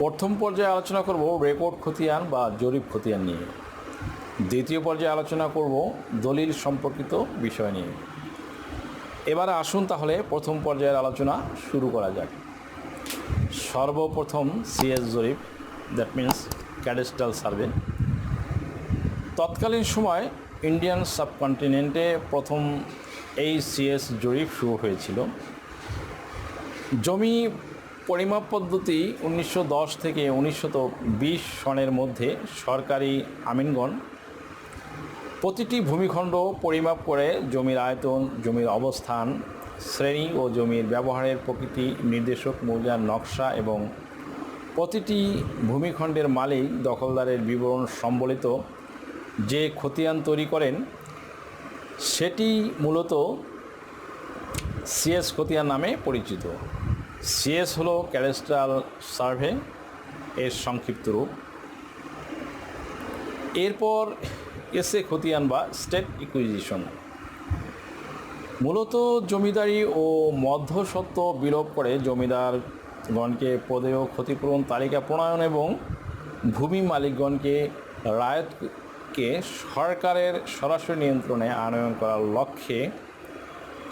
প্রথম পর্যায়ে আলোচনা করব রেকর্ড খতিয়ান বা জরিপ খতিয়ান নিয়ে। দ্বিতীয় পর্যায়ে আলোচনা করব দলিল সম্পর্কিত বিষয় নিয়ে। এবারে আসুন তাহলে প্রথম পর্যায়ের আলোচনা শুরু করা যাক। সর্বপ্রথম সিএস জরিপ দ্যাট মিন্স ক্যাডেস্টাল সার্ভে তৎকালীন সময় ইন্ডিয়ান সাবকন্টিনেন্টে প্রথম এই সিএস জরিপ শুরু হয়েছিল। জমি পরিমাপ পদ্ধতি উনিশশো দশ থেকে উনিশশো সনের মধ্যে সরকারি আমিনগণ প্রতিটি ভূমিখণ্ড পরিমাপ করে জমির আয়তন, জমির অবস্থান, শ্রেণি ও জমির ব্যবহারের প্রকৃতি, নির্দেশক, মৌজার নকশা এবং প্রতিটি ভূমিখণ্ডের মালিক, দখলদারের বিবরণ সম্বলিত যে খতিয়ান তৈরি করেন, সেটি মূলত সিএস খতিয়ান নামে পরিচিত। সিএস হলো ক্যাডেস্ট্রাল সার্ভে এর সংক্ষিপ্ত রূপ। এরপর এসে খতিয়ান বা স্টেট ইকুইজিশন মূলত জমিদারি ও মধ্যসত্ত্ব বিলোপ করে জমিদারগণকে প্রদেয় ক্ষতিপূরণ তালিকা প্রণয়ন এবং ভূমি মালিকগণকে রায়তকে সরকারের সরাসরি নিয়ন্ত্রণে আনয়ন করার লক্ষ্যে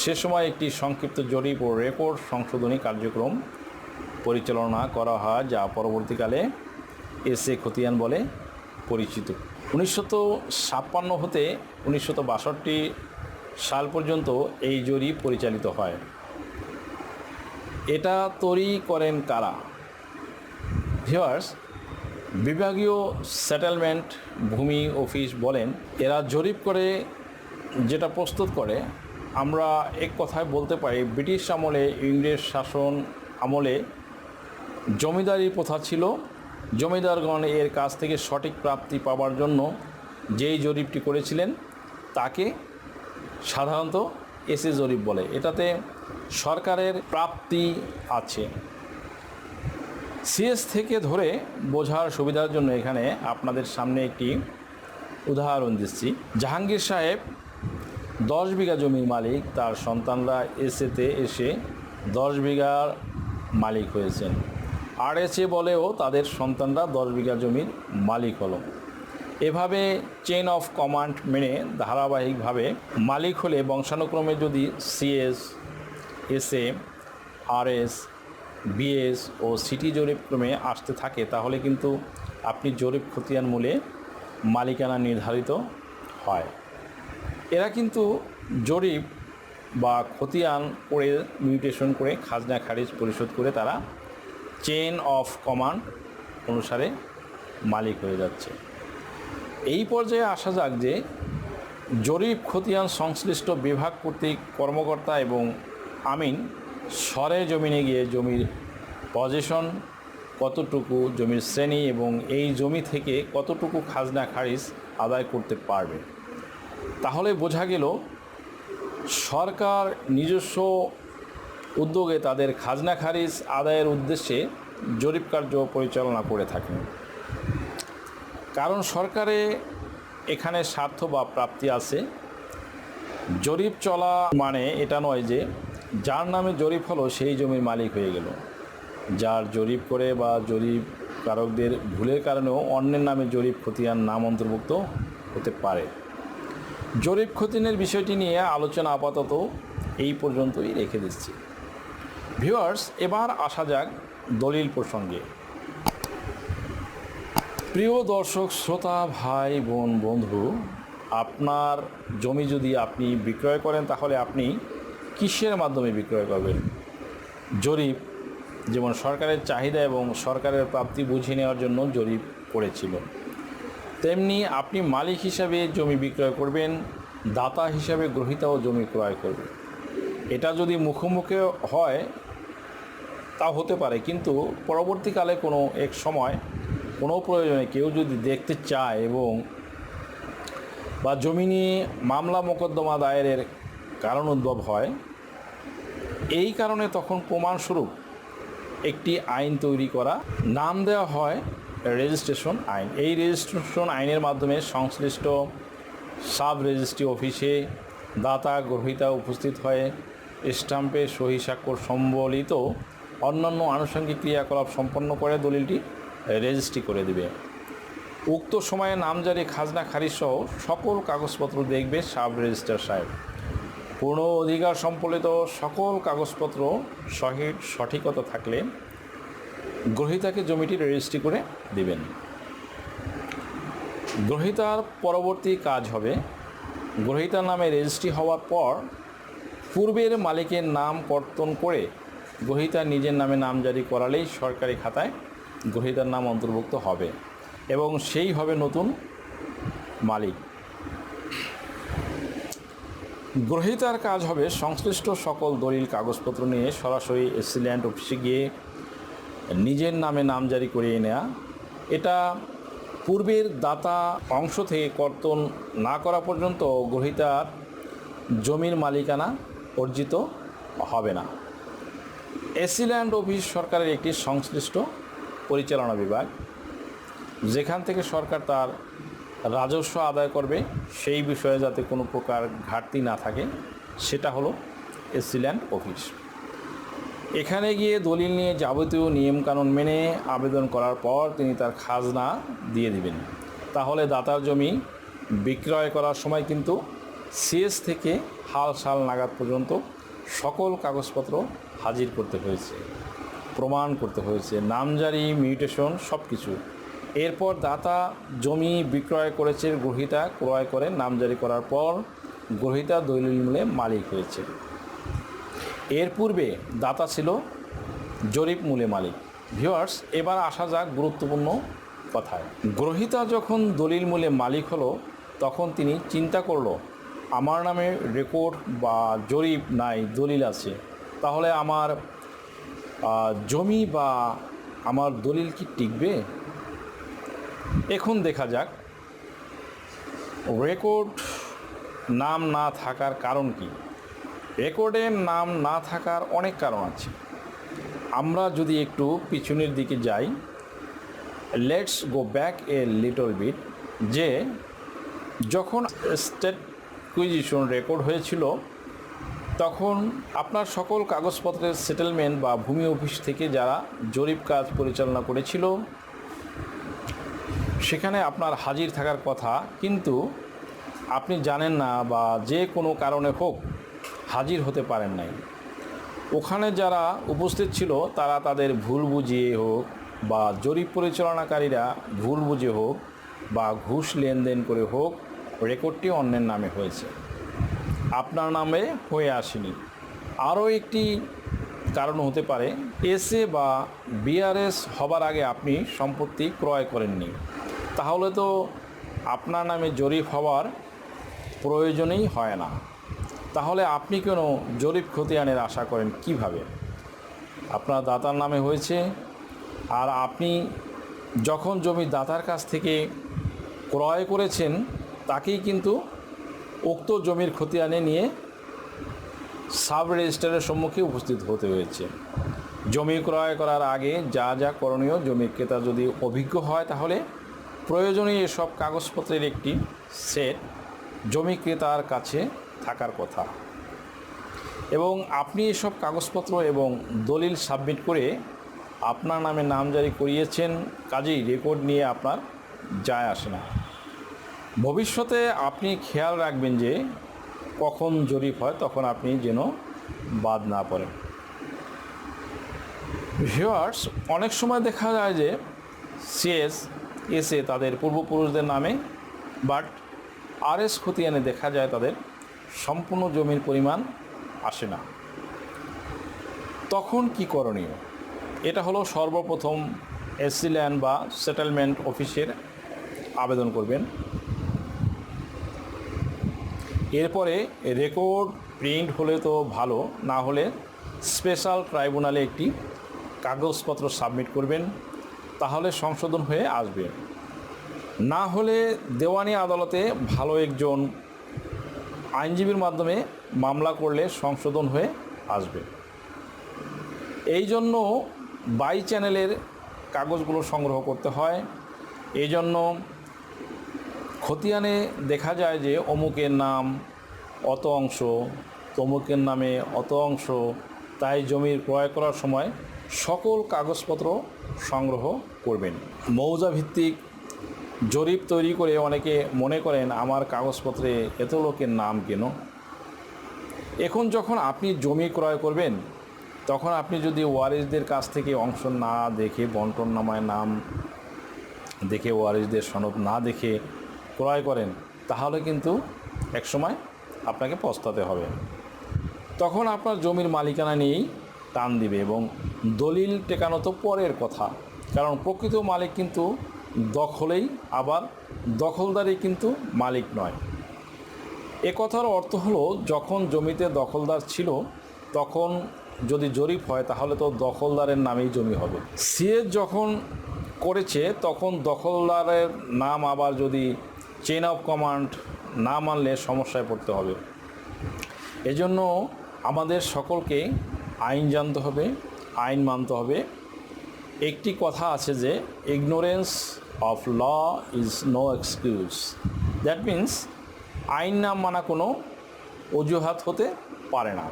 সে সময় একটি সংক্ষিপ্ত জরিপ ও রেকর্ড সংশোধনী কার্যক্রম পরিচালনা করা হয়, যা পরবর্তীকালে এসে খতিয়ান বলে পরিচিত। উনিশশো ছাপ্পান্ন হতে উনিশশো বাষট্টি সাল পর্যন্ত এই জরিপ পরিচালিত হয়। এটা তৈরি করেন কারা? ভিওয়ার্স বিভাগীয় সেটেলমেন্ট, ভূমি অফিস বলেন, এরা জরিপ করে, যেটা প্রস্তুত করে আমরা এক কথায় বলতে পারি, ব্রিটিশ আমলে, ইংরেজ শাসন আমলে জমিদারি প্রথা ছিল। জমিদারগণ এর কাছ থেকে সঠিক প্রাপ্তি পাওয়ার জন্য যেই জরিপটি করেছিলেন, তাকে সাধারণত এসে জরিপ বলে। এটাতে সরকারের প্রাপ্তি আছে। সিএস থেকে ধরে বোঝার সুবিধার জন্য এখানে আপনাদের সামনে একটি উদাহরণ দিচ্ছি। জাহাঙ্গীর সাহেব দশ বিঘা জমির মালিক, তার সন্তানরা এসেতে এসে দশ বিঘার মালিক হয়েছেন। আর এসে বলেও তাদের সন্তানরা দশ বিঘা জমির মালিক হলো। এভাবে চেন অফ কমান্ড মেনে ধারাবাহিকভাবে মালিক হলে বংশানুক্রমে যদি সিএস এসএ আরএস বিএস ও সিটি জরিপ ক্রমে আসতে থাকে, তাহলে কিন্তু আপনি জরিপ খতিয়ান মূলে মালিকানা নির্ধারিত হয়। এরা কিন্তু জরিপ বা খতিয়ান করে মিউটেশন করে খাজনা খারিজ পরিশোধ করে তারা চেন অফ কমান্ড অনুসারে মালিক হয়ে যাচ্ছে। এই পর্যায়ে আসা যাক যে জরিপ, খতিয়ান, সংশ্লিষ্ট বিভাগ কর্তৃক কর্মকর্তা এবং আমিন সরে জমিনে গিয়ে জমির পজিশন, কতটুকু জমির শ্রেণি এবং এই জমি থেকে কতটুকু খাজনা খারিজ আদায় করতে পারবে। তাহলে বোঝা গেল সরকার নিজস্ব উদ্যোগে তাদের খাজনা খারিজ আদায়ের উদ্দেশ্যে জরিপ কার্য পরিচালনা করে থাকেন। কারণ সরকারে এখানে স্বার্থ বা প্রাপ্তি আছে। জরিপ চলা মানে এটা নয় যে যার নামে জরিপ হলো সেই জমির মালিক হয়ে গেল। যার জরিপ করে বা জরিপ কারকদের ভুলের কারণেও অন্যের নামে জরিপ খতিয়ান নাম অন্তর্ভুক্ত হতে পারে। জরিপ খতিনের বিষয়টি নিয়ে আলোচনা আপাতত এই পর্যন্তই রেখে দিচ্ছি। ভিউয়ার্স, এবার আসা যাক দলিল প্রসঙ্গে। প্রিয় দর্শক, শ্রোতা, ভাই, বোন, বন্ধু, আপনার জমি যদি আপনি বিক্রয় করেন, তাহলে আপনি কিসের মাধ্যমে বিক্রয় করবেন? জরিপ, যেমন সরকারের চাহিদা এবং সরকারের প্রাপ্তি বুঝিয়ে নেওয়ার জন্য জরিপ করেছিল তেমনি আপনি মালিক হিসাবে জমি বিক্রয় করবেন, দাতা হিসাবে গ্রহিতাও জমি ক্রয় করবে। এটা যদি মুখোমুখি হয়, তা হতে পারে, কিন্তু পরবর্তীকালে কোনো এক সময় কোনো প্রয়োজনে কেউ যদি দেখতে চায় এবং বা জমি নিয়ে মামলা মোকদ্দমা দায়েরের কারণ উদ্ভব হয়, এই কারণে তখন প্রমাণস্বরূপ একটি আইন তৈরি করা, নাম দেওয়া হয় রেজিস্ট্রেশন আইন। এই রেজিস্ট্রেশন আইনের মাধ্যমে সংশ্লিষ্ট সাব রেজিস্ট্রি অফিসে দাতা গ্রহিতা উপস্থিত হয়ে স্টাম্পে সহি স্বাক্ষর সম্বলিত অন্যান্য আনুষঙ্গিক ক্রিয়াকলাপ সম্পন্ন করে দলিলটি রেজিস্ট্রি করে দিবে। উক্ত সময়ে নামজারি, খাজনা খারিজ সহ সকল কাগজপত্র দেখবে সাব রেজিস্ট্রার সাহেব। পূর্ণ অধিকার সম্বলিত সকল কাগজপত্র সঠিকতা থাকলে গ্রহীতাকে জমিটি রেজিস্ট্রি করে দিবেন। গ্রহীতার পরবর্তী কাজ হবে গ্রহীতার নামে রেজিস্ট্রি হওয়ার পর পূর্বের মালিকের নাম কর্তন করে গ্রহীতা নিজের নামে নাম জারি করালেই সরকারি খাতায় গ্রহীতার নাম অন্তর্ভুক্ত হবে এবং সেই হবে নতুন মালিক। গ্রহীতার কাজ হবে সংশ্লিষ্ট সকল দলিল কাগজপত্র নিয়ে সরাসরি এসিল্যান্ড অফিসে গিয়ে নিজের নামে নাম জারি করিয়ে নেওয়া এটা পূর্বের দাতা অংশ থেকে কর্তন না করা পর্যন্ত গ্রহীতার জমির মালিকানা অর্জিত হবে না। এসিল্যান্ড অফিস সরকারের একটি সংশ্লিষ্ট পরিচালনা বিভাগ, যেখান থেকে সরকার তার রাজস্ব আদায় করবে, সেই বিষয়ে যাতে কোনো প্রকার ঘাটতি না থাকে, সেটা হলো এসিল্যান্ড অফিস। এখানে গিয়ে দলিল নিয়ে যাবতীয় নিয়মকানুন মেনে আবেদন করার পর তিনি তার খাজনা দিয়ে দিবেন। তাহলে দাতার জমি বিক্রয় করার সময় কিন্তু সিএস থেকে হাল সাল নাগাদ পর্যন্ত সকল কাগজপত্র হাজির করতে হয়েছে, প্রমাণ করতে হয়েছে নামজারি মিউটেশন সব কিছু এরপর দাতা জমি বিক্রয় করেছে, গ্রহিতা ক্রয় করে নামজারি করার পর গ্রহিতা দলিল মূলে মালিক হয়েছে। এর পূর্বে দাতা ছিল জরিপ মূলে মালিক। ভিওয়ার্স এবার আসা যাক গুরুত্বপূর্ণ কথায়। গ্রহিতা যখন দলিল মূলে মালিক হলো, তখন তিনি চিন্তা করল, আমার নামে রেকর্ড বা জরিপ নাই, দলিল আছে। তাহলে আমার জমি বা আমার দলিল কি টিকবে? এখন দেখা যাক। রেকর্ড নাম না থাকার কারণ কি? রেকর্ডের নাম না থাকার অনেক কারণ আছে। আমরা যদি একটু পিছনের দিকে যাই let's go back a little bit যে যখন স্টেট কুইজিশন রেকর্ড হয়েছিল, তখন আপনার সকল কাগজপত্রের সেটেলমেন্ট বা ভূমি অফিস থেকে যারা জরিপ কাজ পরিচালনা করেছিল, সেখানে আপনার হাজির থাকার কথা, কিন্তু আপনি জানেন না বা যে কোনো কারণে হোক হাজির হতে পারেন নাই। ওখানে যারা উপস্থিত ছিল, তারা তাদের ভুল বুঝিয়ে হোক বা জরিপ পরিচালনাকারীরা ভুল বুঝে হোক বা ঘুষ লেনদেন করে হোক, রেকর্ডটি অন্যের নামে হয়েছে। আপনার নামে হয়ে আসেনি। আরও একটি কারণ হতে পারে, এসএ বা বিআরএস হবার আগে আপনি সম্পত্তি ক্রয় করেননি। তাহলে তো আপনার নামে জরিপ হওয়ার প্রয়োজনেই হয় না। তাহলে আপনি কেন জরিপ খতিয়ানের আশা করেন? কীভাবে? আপনার দাতার নামে হয়েছে আর আপনি যখন জমি দাতার কাছ থেকে ক্রয় করেছেন, তাকেই কিন্তু উক্ত জমির খতিয়ানে নিয়ে সাব রেজিস্ট্রারের সম্মুখে উপস্থিত হতে হয়েছে। জমি ক্রয় করার আগে যা যা করণীয় জমি ক্রেতা যদি অভিজ্ঞ হয়, তাহলে প্রয়োজনীয় এসব কাগজপত্রের একটি সেট জমি ক্রেতার কাছে থাকার কথা। এবং আপনি এসব কাগজপত্র এবং দলিল সাবমিট করে আপনার নামে নামজারি করিয়েছেন, কাজেই রেকর্ড নিয়ে আপনার যায় আসে না। ভবিষ্যতে আপনি খেয়াল রাখবেন যে কখন জরিপ হয়, তখন আপনি যেন বাদ না পড়েন। ভিউয়ার্স অনেক সময় দেখা যায় যে সিএস এসে তাদের পূর্বপুরুষদের নামে বাট আরএস খতিয়ানে দেখা যায় তাদের সম্পূর্ণ জমির পরিমাণ আসে না। তখন কি করণীয়? এটা হলো সর্বপ্রথম এসিল্যান্ড বা সেটেলমেন্ট অফিসের আবেদন করবেন। এরপরে রেকর্ড প্রিন্ট হলে তো ভালো, না হলে স্পেশাল ট্রাইব্যুনালে একটি কাগজপত্র সাবমিট করবেন, তাহলে সংশোধন হয়ে আসবে। না হলে দেওয়ানি আদালতে ভালো একজন আইনজীবীর মাধ্যমে মামলা করলে সংশোধন হয়ে আসবে। এই জন্য বাই চ্যানেলের কাগজগুলো সংগ্রহ করতে হয়। এই জন্য খতিয়ানে দেখা যায় যে অমুকের নাম, অত অংশ, তমুকের নামে অত অংশ, তাই জমির ক্রয় করার সময় সকল কাগজপত্র সংগ্রহ করবেন। মৌজা ভিত্তিক জরিপ তৈরি করে অনেকে মনে করেন, আমার কাগজপত্রে এত লোকের নাম কেন? এখন যখন আপনি জমি ক্রয় করবেন, তখন আপনি যদি ওয়ারিসদের কাছ থেকে অংশ না দেখে, বন্টন নামায় নাম দেখে, ওয়ারিসদের সনদ না দেখে ক্রয় করেন, তাহলে কিন্তু একসময় আপনাকে পস্তাতে হবে। তখন আপনার জমির মালিকানা নিয়েই টান দিবে এবং দলিল টেকানো তো পরের কথা। কারণ প্রকৃত মালিক কিন্তু দখলেই আবার দখলদারি কিন্তু মালিক নয়। এ কথার অর্থ হলো, যখন জমিতে দখলদার ছিল, তখন যদি জরিপ হয়, তাহলে তো দখলদারের নামেই জমি হবে। সিএস যখন করেছে, তখন দখলদারের নাম আবার যদি চেন অফ কমান্ড না মানলে সমস্যায় পড়তে হবে। এজন্য আমাদের সকলকে আইন জানতে হবে, আইন মানতে হবে। একটি কথা আছে যে ignorance of law is no excuse that means আইন না মানা কোনো অজুহাত হতে পারে না।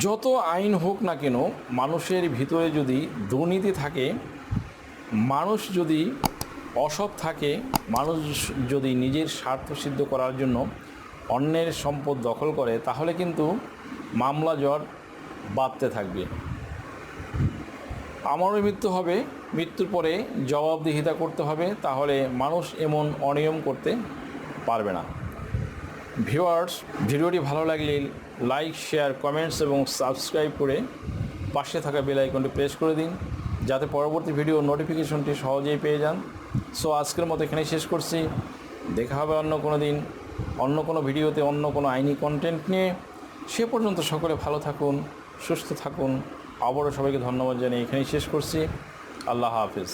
যত আইন হোক না কেন, মানুষের ভিতরে যদি দুর্নীতি থাকে, মানুষ যদি অসৎ থাকে, মানুষ যদি নিজের স্বার্থ সিদ্ধ করার জন্য অন্যের সম্পদ দখল করে, তাহলে কিন্তু মামলা জ্বর বাড়তে থাকবে। আমারও মৃত্যু হবে, মৃত্যুর পরে জবাবদিহিতা করতে হবে, তাহলে মানুষ এমন অনিয়ম করতে পারবে না। ভিউয়ার্স, ভিডিওটি ভালো লাগলে লাইক, শেয়ার, কমেন্টস এবং সাবস্ক্রাইব করে পাশে থাকা বেল আইকনটি প্রেস করে দিন, যাতে পরবর্তী ভিডিও নোটিফিকেশনটি সহজেই পেয়ে যান। সো, আজকের মতো এখানেই শেষ করছি। দেখা হবে অন্য কোনো দিন, অন্য কোনো ভিডিওতে, অন্য কোনো আইনি কন্টেন্ট নিয়ে। সে পর্যন্ত সকলে ভালো থাকুন, সুস্থ থাকুন। আবারও সবাইকে ধন্যবাদ জানিয়ে এখানেই শেষ করছি। আল্লাহ হাফিজ।